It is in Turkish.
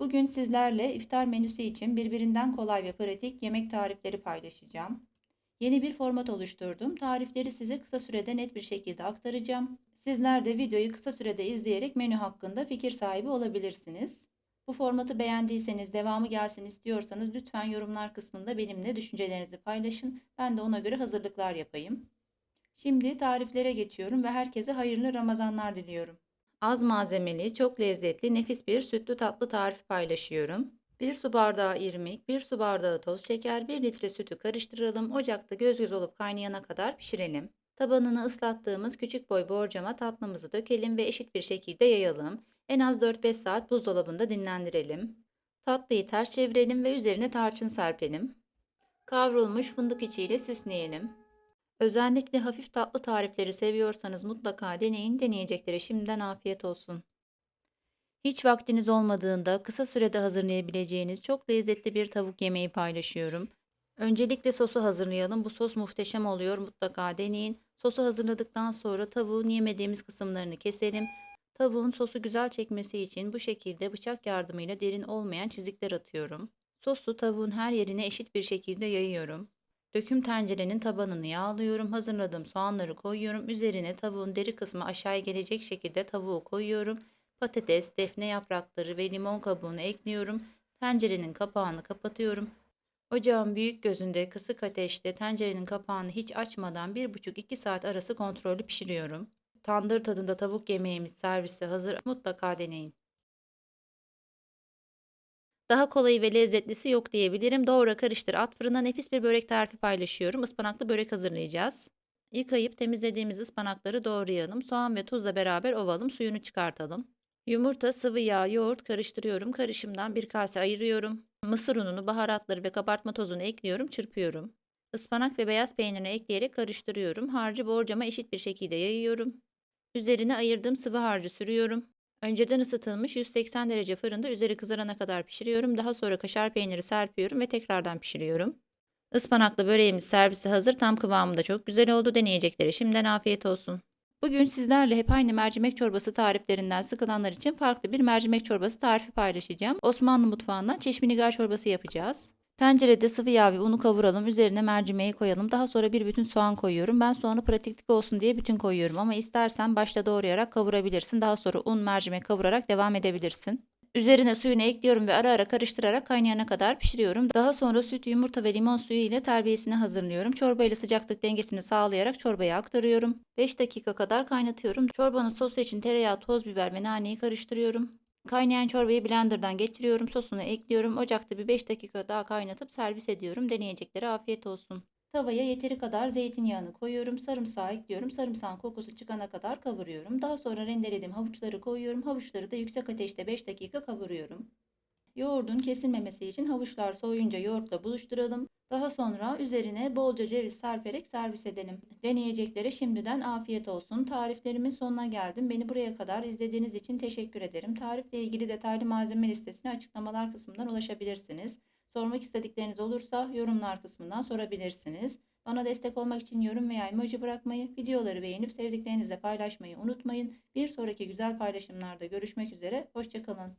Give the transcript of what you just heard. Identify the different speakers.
Speaker 1: Bugün sizlerle iftar menüsü için birbirinden kolay ve pratik yemek tarifleri paylaşacağım. Yeni bir format oluşturdum. Tarifleri size kısa sürede net bir şekilde aktaracağım. Sizler de videoyu kısa sürede izleyerek menü hakkında fikir sahibi olabilirsiniz. Bu formatı beğendiyseniz, devamı gelsin istiyorsanız lütfen yorumlar kısmında benimle düşüncelerinizi paylaşın. Ben de ona göre hazırlıklar yapayım. Şimdi tariflere geçiyorum ve herkese hayırlı Ramazanlar diliyorum. Az malzemeli, çok lezzetli, nefis bir sütlü tatlı tarifi paylaşıyorum. 1 su bardağı irmik, 1 su bardağı toz şeker, 1 litre sütü karıştıralım. Ocakta göz göz olup kaynayana kadar pişirelim. Tabanını ıslattığımız küçük boy borcama tatlımızı dökelim ve eşit bir şekilde yayalım. En az 4-5 saat buzdolabında dinlendirelim. Tatlıyı ters çevirelim ve üzerine tarçın serpelim. Kavrulmuş fındık içiyle süsleyelim. Özellikle hafif tatlı tarifleri seviyorsanız mutlaka deneyin. Deneyeceklere şimdiden afiyet olsun. Hiç vaktiniz olmadığında kısa sürede hazırlayabileceğiniz çok lezzetli bir tavuk yemeği paylaşıyorum. Öncelikle sosu hazırlayalım. Bu sos muhteşem oluyor. Mutlaka deneyin. Sosu hazırladıktan sonra tavuğun yemediğimiz kısımlarını keselim. Tavuğun sosu güzel çekmesi için bu şekilde bıçak yardımıyla derin olmayan çizikler atıyorum. Sosu tavuğun her yerine eşit bir şekilde yayıyorum. Döküm tencerenin tabanını yağlıyorum. Hazırladığım soğanları koyuyorum. Üzerine tavuğun deri kısmı aşağıya gelecek şekilde tavuğu koyuyorum. Patates, defne yaprakları ve limon kabuğunu ekliyorum. Tencerenin kapağını kapatıyorum. Ocağın büyük gözünde kısık ateşte tencerenin kapağını hiç açmadan 1,5-2 saat arası kontrollü pişiriyorum. Tandır tadında tavuk yemeğimiz serviste hazır. Mutlaka deneyin. Daha kolayı ve lezzetlisi yok diyebilirim. Doğra karıştır at fırına nefis bir börek tarifi paylaşıyorum. Ispanaklı börek hazırlayacağız. Yıkayıp temizlediğimiz ıspanakları doğrayalım. Soğan ve tuzla beraber ovalım. Suyunu çıkartalım. Yumurta, sıvı yağ, yoğurt karıştırıyorum. Karışımdan bir kase ayırıyorum. Mısır ununu, baharatları ve kabartma tozunu ekliyorum. Çırpıyorum. Ispanak ve beyaz peynirini ekleyerek karıştırıyorum. Harcı borcama eşit bir şekilde yayıyorum. Üzerine ayırdığım sıvı harcı sürüyorum. Önceden ısıtılmış 180 derece fırında üzeri kızarana kadar pişiriyorum. Daha sonra kaşar peyniri serpiyorum ve tekrardan pişiriyorum. Ispanaklı böreğimiz servise hazır. Tam kıvamında çok güzel oldu. Deneyecekleri şimdiden afiyet olsun. Bugün sizlerle hep aynı mercimek çorbası tariflerinden sıkılanlar için farklı bir mercimek çorbası tarifi paylaşacağım. Osmanlı mutfağından çeşminigar çorbası yapacağız. Tencerede sıvı yağ ve unu kavuralım. Üzerine mercimeği koyalım. Daha sonra bir bütün soğan koyuyorum. Ben soğanı pratiklik olsun diye bütün koyuyorum ama istersen başta doğrayarak kavurabilirsin. Daha sonra un, mercimek kavurarak devam edebilirsin. Üzerine suyunu ekliyorum ve ara ara karıştırarak kaynayana kadar pişiriyorum. Daha sonra süt, yumurta ve limon suyu ile terbiyesini hazırlıyorum. Çorba ile sıcaklık dengesini sağlayarak çorbaya aktarıyorum. 5 dakika kadar kaynatıyorum. Çorbanın sosu için tereyağı, toz biber ve naneyi karıştırıyorum. Kaynayan çorbayı blenderdan geçiriyorum. Sosunu ekliyorum. Ocakta bir 5 dakika daha kaynatıp servis ediyorum. Deneyeceklere afiyet olsun. Tavaya yeteri kadar zeytinyağını koyuyorum. Sarımsağı ekliyorum. Sarımsağın kokusu çıkana kadar kavuruyorum. Daha sonra rendelediğim havuçları koyuyorum. Havuçları da yüksek ateşte 5 dakika kavuruyorum. Yoğurdun kesilmemesi için havuçlar soğuyunca yoğurtla buluşturalım. Daha sonra üzerine bolca ceviz serperek servis edelim. Deneyeceklere şimdiden afiyet olsun. Tariflerimin sonuna geldim. Beni buraya kadar izlediğiniz için teşekkür ederim. Tarifle ilgili detaylı malzeme listesine açıklamalar kısmından ulaşabilirsiniz. Sormak istedikleriniz olursa yorumlar kısmından sorabilirsiniz. Bana destek olmak için yorum veya emoji bırakmayı, videoları beğenip sevdiklerinizle paylaşmayı unutmayın. Bir sonraki güzel paylaşımlarda görüşmek üzere. Hoşçakalın.